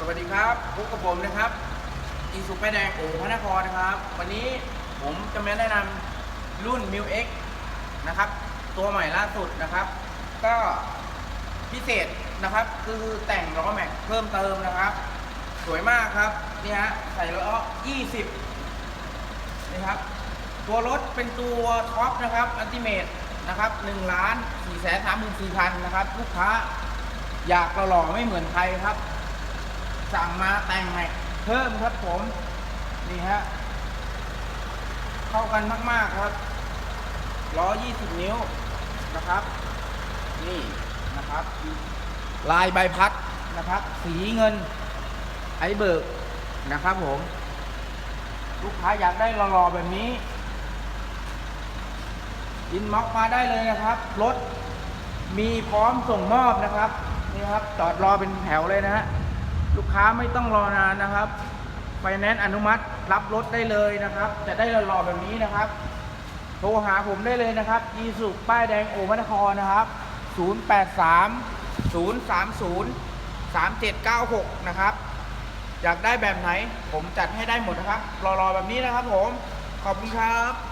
สวัสดีครับพบกับผมนะครับอีสุแม่แดงโอ่งพระนครนะครับ วันนี้ผมจะมาแนะนำรุ่น m ิ X นะครับ ตัวใหม่ล่าสุดนะครับ ก็พิเศษนะครับ คือแต่งล้อแม็กเพิ่มเติมนะครับ สวยมากครับ นี่ฮะใส่ล้อ 20นี่ครับ ตัวรถเป็นตัวท็อปนะครับอัลติเมทนะครับ1ล้าน4แสน3 4 0 0 0นนะครับ ลูกค้าอยากหล่อไม่เหมือนใครครับ สั่งมาแต่งแม็กเพิ่มครับผม นี่ฮะ เข้ากันมาก ๆ ครับล้อ20 นิ้วนะครับ นี่นะครับ ลายใบพัดนะครับ สีเงิน ไอเบิร์กนะครับผม ลูกค้าอยากได้หล่อๆแบบนี้อินม็อกมาได้เลยนะครับ รถมีพร้อมส่งมอบนะครับ นี่ครับ จอดรอเป็นแถวเลยนะฮะ ลูกค้าไม่ต้องรอนานนะครับไฟแนนซ์อนุมัติรับรถได้เลยนะครับ จะได้หล่อๆแบบนี้นะครับ โทรหาผมได้เลยนะครับยีสุป้ายแดงโอมนครนะครับ 083 030 3796 นะครับ อยากได้แบบไหน ผมจัดให้ได้หมดนะครับ รอๆแบบนี้นะครับผม ขอบคุณครับ